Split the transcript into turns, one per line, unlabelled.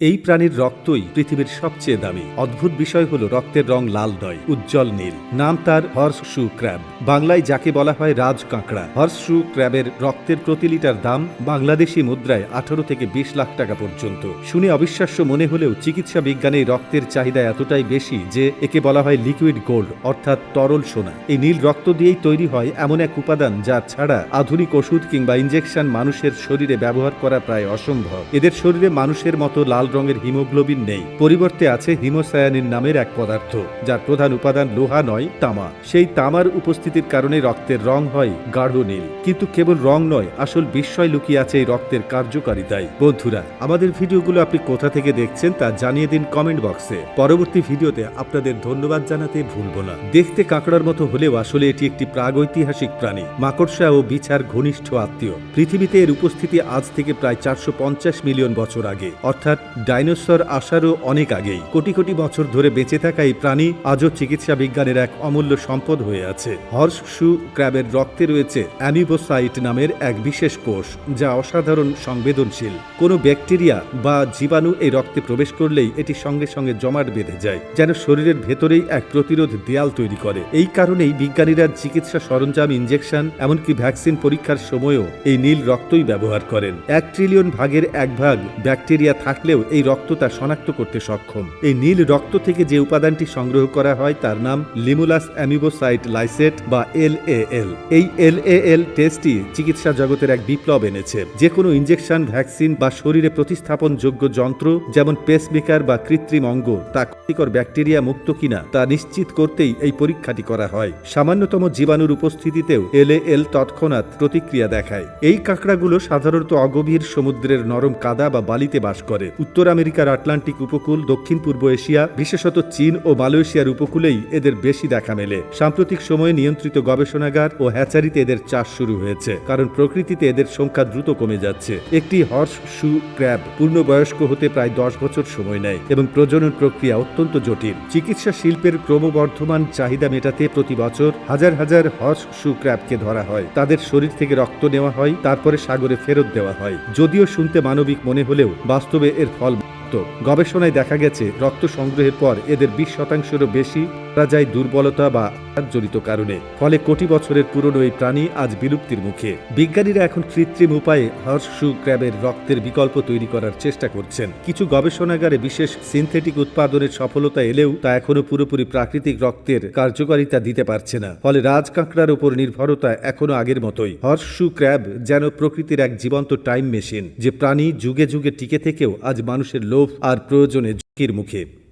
এই প্রাণীর রক্তই পৃথিবীর সবচেয়ে দামি। অদ্ভুত বিষয় হলো রক্তের রং লাল নয়, উজ্জ্বল নীল। নাম তার হর্স শু ক্র্যাব। বাংলায় যাকে বলা হয় রাজ কাঁকড়া। হর্স শু ক্র্যাবের রক্তের প্রতি লিটার দাম বাংলাদেশি মুদ্রায় আঠারো থেকে বিশ লাখ টাকা পর্যন্ত। শুনে অবিশ্বাস্য মনে হলেও চিকিৎসা বিজ্ঞানে রক্তের চাহিদা এতটাই বেশি যে একে বলা হয় লিকুইড গোল্ড, অর্থাৎ তরল সোনা। এই নীল রক্ত দিয়েই তৈরি হয় এমন এক উপাদান যা ছাড়া আধুনিক ওষুধ কিংবা ইঞ্জেকশন মানুষের শরীরে ব্যবহার করা প্রায় অসম্ভব। এদের শরীরে মানুষের মতো লাল রঙের হিমোগ্লোবিন নেই। পরিবর্তে আছে হিমোসায়ানিন নামের এক পদার্থ, যার প্রধান উপাদান লোহা নয়, তামা। সেই তামার উপস্থিতির কারণে রক্তের রং হয় গাঢ় নীল। কিন্তু কেবল রং নয়, আসল বিস্ময় লুকিয়ে আছে এই রক্তের কার্যকারিতায়। বন্ধুরা, আমাদের ভিডিওগুলো আপনি কোথা থেকে দেখছেন তা জানিয়ে দিন কমেন্ট বক্সে। পরবর্তী ভিডিওতে আপনাদের ধন্যবাদ জানাতে ভুলব না। দেখতে কাঁকড়ার মতো হলেও আসলে এটি একটি প্রাগৈতিহাসিক প্রাণী। মাকড়সা ও বিছার ঘনিষ্ঠ আত্মীয়। পৃথিবীতে এর উপস্থিতি আজ থেকে প্রায় চারশো পঞ্চাশ মিলিয়ন বছর আগে। অর্থাৎ ডাইনোসর আসারও অনেক আগেই। কোটি কোটি বছর ধরে বেঁচে থাকা এই প্রাণী আজও চিকিৎসা বিজ্ঞানের এক অমূল্য সম্পদ হয়ে আছে। হর্স শু ক্র্যাবের রক্তে রয়েছে অ্যামিবোসাইট নামের এক বিশেষ কোষ, যা অসাধারণ সংবেদনশীল। কোনো ব্যাকটেরিয়া বা জীবাণু এই রক্তে প্রবেশ করলেই এটি সঙ্গে সঙ্গে জমাট বেঁধে যায়, যেন শরীরের ভেতরেই এক প্রতিরোধ দেয়াল তৈরি করে। এই কারণেই বিজ্ঞানীরা চিকিৎসা সরঞ্জাম ইনজেকশন, এমনকি ভ্যাকসিন পরীক্ষার সময়ও এই নীল রক্তই ব্যবহার করেন। এক ট্রিলিয়ন ভাগের এক ভাগ ব্যাকটেরিয়া থাকলেও এই রক্ত তা শনাক্ত করতে সক্ষম। এই নীল রক্ত থেকে যে উপাদানটি সংগ্রহ করা হয় তার নাম লিমুলাস অ্যামিবোসাইট লাইসেট বা এল এল। এই এল এল টেস্টটি চিকিৎসা জগতের এক বিপ্লব এনেছে। যে কোনো ইনজেকশন, ভ্যাকসিন বা শরীরে প্রতিস্থাপন যোগ্য যন্ত্র, যেমন পেসমেকার বা কৃত্রিম অঙ্গ, তা ক্ষতিকর ব্যাকটেরিয়া মুক্ত কিনা, তা নিশ্চিত করতেই এই পরীক্ষাটি করা হয়। সামান্যতম জীবাণুর উপস্থিতিতেও এল এল তৎক্ষণাৎ প্রতিক্রিয়া দেখায়। এই কাঁকড়াগুলো সাধারণত অগভীর সমুদ্রের নরম কাদা বা বালিতে বাস করে। উত্তর আমেরিকার আটলান্টিক উপকূল, দক্ষিণ পূর্ব এশিয়া, বিশেষত চীন ও মালয়েশিয়ার উপকূলেই এদের বেশি দেখা মেলে। সাম্প্রতিক সময়ে নিয়ন্ত্রিত গবেষণাগার ও হ্যাচারিতে এদের চাষ শুরু হয়েছে, কারণ প্রকৃতিতে এদের সংখ্যা দ্রুত কমে যাচ্ছে। একটি হর্স শু ক্র্যাব পূর্ণবয়স্ক হতে প্রায় দশ বছর সময় নেয় এবং প্রজনন প্রক্রিয়া অত্যন্ত জটিল। চিকিৎসা শিল্পের ক্রমবর্ধমান চাহিদা মেটাতে প্রতি বছর হাজার হাজার হর্স শু ক্র্যাবকে ধরা হয়। তাদের শরীর থেকে রক্ত নেওয়া হয়, তারপরে সাগরে ফেরত দেওয়া হয়। যদিও শুনতে মানবিক মনে হলেও বাস্তবে এর ফল গবেষণায় দেখা গেছে রক্ত সংগ্রহের পর এদের বিশ শতাংশেরও বেশি প্রায় দুর্বলতা বা জড়িত কারণে, ফলে কোটি বছরের পুরনো এই প্রাণী আজ বিলুপ্তির মুখে। বিজ্ঞানীরা এখন কৃত্রিম উপায়ে হর্সশু ক্র্যাবের রক্তের বিকল্প তৈরি করার চেষ্টা করছেন। কিছু গবেষণাগারে বিশেষ সিনথেটিক উৎপাদনের সফলতা এলেও তা এখনও পুরোপুরি প্রাকৃতিক রক্তের কার্যকারিতা দিতে পারছে না। ফলে রাজ কাঁকড়ার উপর নির্ভরতা এখনও আগের মতোই। হর্সশু ক্র্যাব যেন প্রকৃতির এক জীবন্ত টাইম মেশিন, যে প্রাণী যুগে যুগে টিকে থেকেও আজ মানুষের লোভ আর প্রয়োজনে ঝুঁকির মুখে।